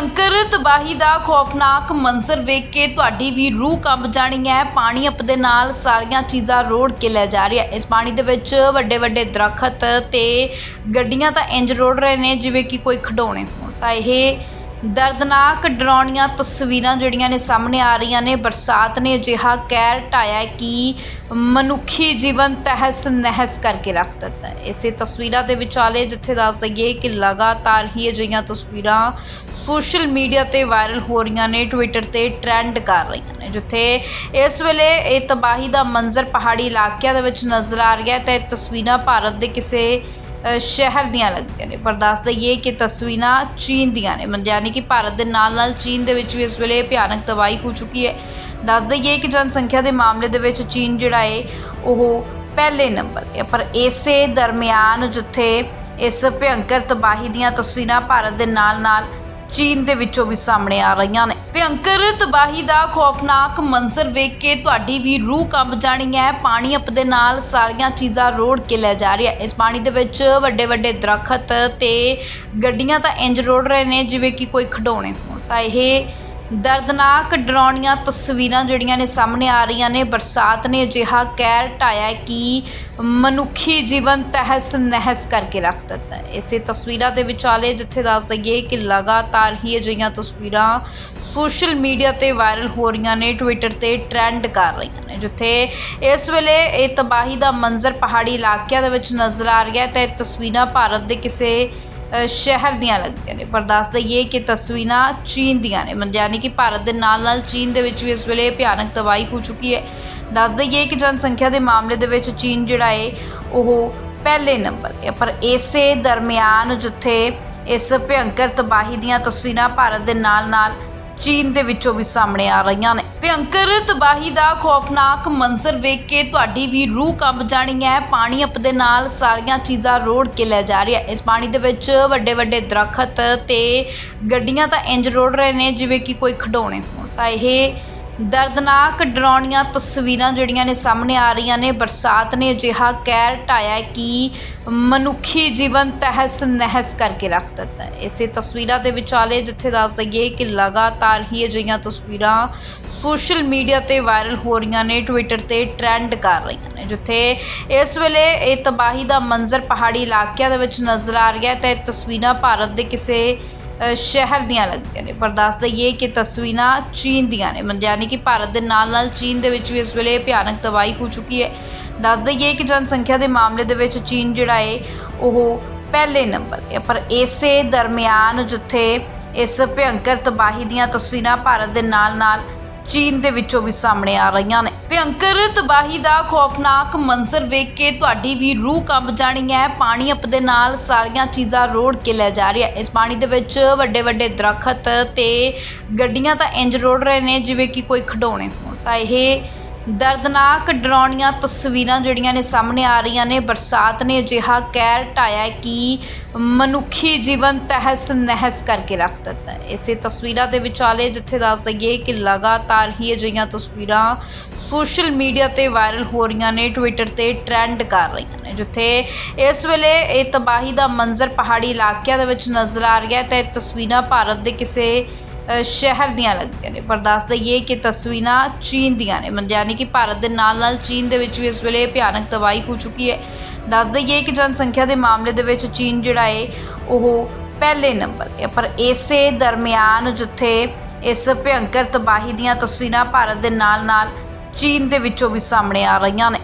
ਭਿਅੰਕਰ ਤਬਾਹੀ ਦਾ ਖੌਫਨਾਕ ਮੰਜ਼ਰ ਵੇਖ ਕੇ ਤੁਹਾਡੀ ਵੀ ਰੂਹ ਕੰਬ ਜਾਣੀ ਹੈ। ਪਾਣੀ ਅਪ ਦੇ ਨਾਲ ਸਾਰੀਆਂ ਚੀਜ਼ਾਂ ਰੋੜ ਕੇ ਲੈ ਜਾ ਰਿਹਾ। ਹੈ ਇਸ ਪਾਣੀ ਦੇ ਵਿੱਚ ਵੱਡੇ ਵੱਡੇ ਦਰਖਤ ਤੇ ਗੱਡੀਆਂ ਤਾਂ ਇੰਜ ਰੋੜ ਰਹੇ ਨੇ, ਜਿਵੇਂ ਕਿ ਕੋਈ ਖਿਡੌਣੇ ਹੋਣ। ਤਾਂ ਇਹ ਦਰਦਨਾਕ ਡਰਾਉਣੀਆਂ ਤਸਵੀਰਾਂ ਜਿਹੜੀਆਂ ਨੇ ਸਾਹਮਣੇ ਆ ਰਹੀਆਂ ਨੇ। ਬਰਸਾਤ ਨੇ ਅਜਿਹਾ ਕਹਿਰ ਢਾਇਆ ਕਿ ਮਨੁੱਖੀ ਜੀਵਨ ਤਹਿਸ ਨਹਿਸ ਕਰਕੇ ਰੱਖ ਦਿੱਤਾ ਇਸੇ ਤਸਵੀਰਾਂ ਦੇ ਵਿਚਾਲੇ ਜਿੱਥੇ ਦੱਸ ਦਈਏ ਕਿ ਲਗਾਤਾਰ ਹੀ ਅਜਿਹੀਆਂ ਤਸਵੀਰਾਂ ਸੋਸ਼ਲ ਮੀਡੀਆ ਤੇ ਵਾਇਰਲ ਹੋ ਰਹੀਆਂ ਨੇ ਟਵਿੱਟਰ ਤੇ ਟ੍ਰੈਂਡ ਕਰ ਰਹੀਆਂ ਨੇ, ਜਿੱਥੇ ਇਸ ਵੇਲੇ ਇਹ ਤਬਾਹੀ ਦਾ ਮੰਜ਼ਰ ਪਹਾੜੀ ਇਲਾਕਿਆਂ ਦੇ ਵਿੱਚ ਨਜ਼ਰ ਆ ਰਿਹਾ ਹੈ ਤੇ ਇਹ ਤਸਵੀਰਾਂ ਭਾਰਤ ਦੇ ਕਿਸੇ ਸ਼ਹਿਰ ਦੀਆਂ ਲੱਗਦੀਆਂ ਨੇ। ਪਰ ਦੱਸ ਦਈਏ ਕਿ ਤਸਵੀਰਾਂ ਚੀਨ ਦੀਆਂ ਨੇ ਯਾਨੀ ਕਿ ਭਾਰਤ ਦੇ ਨਾਲ ਨਾਲ ਚੀਨ ਦੇ ਵਿੱਚ ਵੀ ਇਸ ਵੇਲੇ ਭਿਆਨਕ ਤਬਾਹੀ ਹੋ ਚੁੱਕੀ ਹੈ। ਦੱਸ ਦਈਏ ਕਿ ਜਨਸੰਖਿਆ ਦੇ ਮਾਮਲੇ ਦੇ ਵਿੱਚ ਚੀਨ ਜਿਹੜਾ ਹੈ ਉਹ ਪਹਿਲੇ ਨੰਬਰ ਹੈ। ਪਰ ਇਸੇ ਦਰਮਿਆਨ ਜਿੱਥੇ ਇਸ ਭਿਅੰਕਰ ਤਬਾਹੀ ਦੀਆਂ ਤਸਵੀਰਾਂ ਭਾਰਤ ਦੇ ਨਾਲ ਨਾਲ ਚੀਨ ਦੇ ਵਿੱਚੋਂ ਵੀ ਸਾਹਮਣੇ ਆ ਰਹੀਆਂ ਨੇ। ਭਿਅੰਕਰ ਤਬਾਹੀ ਦਾ ਖੌਫਨਾਕ ਮੰਜ਼ਰ ਵੇਖ ਕੇ ਤੁਹਾਡੀ ਵੀ ਰੂਹ ਕੰਬ ਜਾਣੀ ਹੈ। ਪਾਣੀ ਅਪ ਦੇ ਨਾਲ ਸਾਰੀਆਂ ਚੀਜ਼ਾਂ ਰੋੜ ਕੇ ਲੈ ਜਾ ਰਹੀ। ਹੈ ਇਸ ਪਾਣੀ ਦੇ ਵਿੱਚ ਵੱਡੇ ਵੱਡੇ ਦਰਖਤ ਤੇ ਗੱਡੀਆਂ ਤਾਂ ਇੰਜ ਰੋੜ ਰਹੇ ਨੇ, ਜਿਵੇਂ ਕਿ ਕੋਈ ਖਿਡੌਣੇ ਹੋਣ। ਤਾਂ ਇਹ ਦਰਦਨਾਕ ਡਰਾਉਣੀਆਂ ਤਸਵੀਰਾਂ ਜਿਹੜੀਆਂ ਨੇ ਸਾਹਮਣੇ ਆ ਰਹੀਆਂ ਨੇ। ਬਰਸਾਤ ਨੇ ਅਜਿਹਾ ਕਹਿਰ ਢਾਇਆ ਕਿ ਮਨੁੱਖੀ ਜੀਵਨ ਤਹਿਸ ਨਹਿਸ ਕਰਕੇ ਰੱਖ ਦਿੱਤਾ ਇਸੇ ਤਸਵੀਰਾਂ ਦੇ ਵਿਚਾਲੇ ਜਿੱਥੇ ਦੱਸ ਦਈਏ ਕਿ ਲਗਾਤਾਰ ਹੀ ਅਜਿਹੀਆਂ ਤਸਵੀਰਾਂ ਸੋਸ਼ਲ ਮੀਡੀਆ ਤੇ ਵਾਇਰਲ ਹੋ ਰਹੀਆਂ ਨੇ, ਟਵਿੱਟਰ ਤੇ ਟ੍ਰੈਂਡ ਕਰ ਰਹੀਆਂ ਨੇ, ਜਿੱਥੇ ਇਸ ਵੇਲੇ ਇਹ ਤਬਾਹੀ ਦਾ ਮੰਜ਼ਰ ਪਹਾੜੀ ਇਲਾਕਿਆਂ ਦੇ ਵਿੱਚ ਨਜ਼ਰ ਆ ਰਿਹਾ ਹੈ ਤੇ ਇਹ ਤਸਵੀਰਾਂ ਭਾਰਤ ਦੇ ਕਿਸੇ ਸ਼ਹਿਰ ਦੀਆਂ ਲੱਗਦੀਆਂ ਨੇ। ਪਰ ਦੱਸ ਦਈਏ ਕਿ ਤਸਵੀਰਾਂ ਚੀਨ ਦੀਆਂ ਨੇ। ਯਾਨੀ ਕਿ ਭਾਰਤ ਦੇ ਨਾਲ ਨਾਲ ਚੀਨ ਦੇ ਵਿੱਚ ਵੀ ਇਸ ਵੇਲੇ ਭਿਆਨਕ ਤਬਾਹੀ ਹੋ ਚੁੱਕੀ ਹੈ। ਦੱਸ ਦਈਏ ਕਿ ਜਨਸੰਖਿਆ ਦੇ ਮਾਮਲੇ ਦੇ ਵਿੱਚ ਚੀਨ ਜਿਹੜਾ ਹੈ ਉਹ ਪਹਿਲੇ ਨੰਬਰ ਹੈ ਪਰ ਇਸੇ ਦਰਮਿਆਨ ਜਿੱਥੇ ਇਸ ਭਿਅੰਕਰ ਤਬਾਹੀ ਦੀਆਂ ਤਸਵੀਰਾਂ ਭਾਰਤ ਦੇ ਨਾਲ ਨਾਲ ਚੀਨ ਦੇ ਵਿੱਚੋਂ ਵੀ ਸਾਹਮਣੇ ਆ ਰਹੀਆਂ ਨੇ। ਭਿਅੰਕਰ ਤਬਾਹੀ ਦਾ ਖੌਫਨਾਕ ਮੰਜ਼ਰ ਵੇਖ ਕੇ ਤੁਹਾਡੀ ਵੀ ਰੂਹ ਕੰਬ ਜਾਣੀ ਹੈ। ਪਾਣੀ ਅਪ ਦੇ ਨਾਲ ਸਾਰੀਆਂ ਚੀਜ਼ਾਂ ਰੋੜ ਕੇ ਲੈ ਜਾ ਰਹੀ। ਹੈ ਇਸ ਪਾਣੀ ਦੇ ਵਿੱਚ ਵੱਡੇ ਵੱਡੇ ਦਰਖਤ ਤੇ ਗੱਡੀਆਂ ਤਾਂ ਇੰਜ ਰੋੜ ਰਹੇ ਨੇ, ਜਿਵੇਂ ਕਿ ਕੋਈ ਖਿਡੌਣੇ ਹੋਣ। ਤਾਂ ਇਹ ਦਰਦਨਾਕ ਡਰਾਉਣੀਆਂ ਤਸਵੀਰਾਂ ਜਿਹੜੀਆਂ ਨੇ ਸਾਹਮਣੇ ਆ ਰਹੀਆਂ ਨੇ। ਬਰਸਾਤ ਨੇ ਅਜਿਹਾ ਕਹਿਰ ਢਾਇਆ ਕਿ ਮਨੁੱਖੀ ਜੀਵਨ ਤਹਿਸ ਨਹਿਸ ਕਰਕੇ ਰੱਖ ਦਿੱਤਾ ਇਸੇ ਤਸਵੀਰਾਂ ਦੇ ਵਿਚਾਲੇ ਜਿੱਥੇ ਦੱਸ ਦਈਏ ਕਿ ਲਗਾਤਾਰ ਹੀ ਅਜਿਹੀਆਂ ਤਸਵੀਰਾਂ ਸੋਸ਼ਲ ਮੀਡੀਆ ਤੇ ਵਾਇਰਲ ਹੋ ਰਹੀਆਂ ਨੇ, ਟਵਿੱਟਰ ਤੇ ਟ੍ਰੈਂਡ ਕਰ ਰਹੀਆਂ ਨੇ, ਜਿੱਥੇ ਇਸ ਵੇਲੇ ਇਹ ਤਬਾਹੀ ਦਾ ਮੰਜ਼ਰ ਪਹਾੜੀ ਇਲਾਕਿਆਂ ਦੇ ਵਿੱਚ ਨਜ਼ਰ ਆ ਰਿਹਾ ਹੈ। ਤੇ ਇਹ ਤਸਵੀਰਾਂ ਭਾਰਤ ਦੇ ਕਿਸੇ ਸ਼ਹਿਰ ਦੀਆਂ ਲੱਗਦੀਆਂ ਨੇ। ਪਰ ਦੱਸ ਦਈਏ ਕਿ ਤਸਵੀਰਾਂ ਚੀਨ ਦੀਆਂ ਨੇ। ਯਾਨੀ ਕਿ ਭਾਰਤ ਦੇ ਨਾਲ ਨਾਲ ਚੀਨ ਦੇ ਵਿੱਚ ਵੀ ਇਸ ਵੇਲੇ ਭਿਆਨਕ ਤਬਾਹੀ ਹੋ ਚੁੱਕੀ ਹੈ। ਦੱਸ ਦਈਏ ਕਿ ਜਨਸੰਖਿਆ ਦੇ ਮਾਮਲੇ ਦੇ ਵਿੱਚ ਚੀਨ ਜਿਹੜਾ ਹੈ ਉਹ ਪਹਿਲੇ ਨੰਬਰ ਹੈ। ਪਰ ਇਸੇ ਦਰਮਿਆਨ ਜਿੱਥੇ ਇਸ ਭਿਅੰਕਰ ਤਬਾਹੀ ਦੀਆਂ ਤਸਵੀਰਾਂ ਭਾਰਤ ਦੇ ਨਾਲ ਨਾਲ ਚੀਨ ਦੇ ਵਿੱਚੋਂ ਵੀ ਸਾਹਮਣੇ ਆ ਰਹੀਆਂ ਨੇ। ਭਿਅੰਕਰ ਤਬਾਹੀ ਦਾ ਖੌਫਨਾਕ ਮੰਜ਼ਰ ਵੇਖ ਕੇ ਤੁਹਾਡੀ ਵੀ ਰੂਹ ਕੰਬ ਜਾਣੀ ਹੈ। ਪਾਣੀ ਅਪ ਦੇ ਨਾਲ ਸਾਰੀਆਂ ਚੀਜ਼ਾਂ ਰੋੜ ਕੇ ਲੈ ਜਾ ਰਹੀ। ਹੈ ਇਸ ਪਾਣੀ ਦੇ ਵਿੱਚ ਵੱਡੇ ਵੱਡੇ ਦਰਖਤ ਤੇ ਗੱਡੀਆਂ ਤਾਂ ਇੰਜ ਰੋੜ ਰਹੇ ਨੇ, ਜਿਵੇਂ ਕਿ ਕੋਈ ਖਿਡੌਣੇ ਹੋਣ। ਤਾਂ ਇਹ ਦਰਦਨਾਕ ਡਰਾਉਣੀਆਂ ਤਸਵੀਰਾਂ ਜਿਹੜੀਆਂ ਨੇ ਸਾਹਮਣੇ ਆ ਰਹੀਆਂ ਨੇ। ਬਰਸਾਤ ਨੇ ਅਜਿਹਾ ਕਹਿਰ ਢਾਇਆ ਕਿ ਮਨੁੱਖੀ ਜੀਵਨ ਤਹਿਸ ਨਹਿਸ ਕਰਕੇ ਰੱਖ ਦਿੱਤਾ ਇਸੇ ਤਸਵੀਰਾਂ ਦੇ ਵਿਚਾਲੇ ਜਿੱਥੇ ਦੱਸ ਦਈਏ ਕਿ ਲਗਾਤਾਰ ਹੀ ਅਜਿਹੀਆਂ ਤਸਵੀਰਾਂ ਸੋਸ਼ਲ ਮੀਡੀਆ ਤੇ ਵਾਇਰਲ ਹੋ ਰਹੀਆਂ ਨੇ, ਟਵਿੱਟਰ ਤੇ ਟ੍ਰੈਂਡ ਕਰ ਰਹੀਆਂ ਨੇ, ਜਿੱਥੇ ਇਸ ਵੇਲੇ ਇਹ ਤਬਾਹੀ ਦਾ ਮੰਜ਼ਰ ਪਹਾੜੀ ਇਲਾਕਿਆਂ ਦੇ ਵਿੱਚ ਨਜ਼ਰ ਆ ਰਿਹਾ ਹੈ ਤੇ ਇਹ ਤਸਵੀਰਾਂ ਭਾਰਤ ਦੇ ਕਿਸੇ ਸ਼ਹਿਰ ਦੀਆਂ ਲੱਗਦੀਆਂ ਨੇ। ਪਰ ਦੱਸ ਦਈਏ ਕਿ ਤਸਵੀਰਾਂ ਚੀਨ ਦੀਆਂ ਨੇ। ਯਾਨੀ ਕਿ ਭਾਰਤ ਦੇ ਨਾਲ ਨਾਲ ਚੀਨ ਦੇ ਵਿੱਚ ਵੀ ਇਸ ਵੇਲੇ ਭਿਆਨਕ ਤਬਾਹੀ ਹੋ ਚੁੱਕੀ ਹੈ। ਦੱਸ ਦਈਏ ਕਿ ਜਨਸੰਖਿਆ ਦੇ ਮਾਮਲੇ ਦੇ ਵਿੱਚ ਚੀਨ ਜਿਹੜਾ ਹੈ ਉਹ ਪਹਿਲੇ ਨੰਬਰ ਹੈ ਪਰ ਇਸੇ ਦਰਮਿਆਨ ਜਿੱਥੇ ਇਸ ਭਿਅੰਕਰ ਤਬਾਹੀ ਦੀਆਂ ਤਸਵੀਰਾਂ ਭਾਰਤ ਦੇ ਨਾਲ ਨਾਲ ਚੀਨ ਦੇ ਵਿੱਚੋਂ ਵੀ ਸਾਹਮਣੇ ਆ ਰਹੀਆਂ ਨੇ।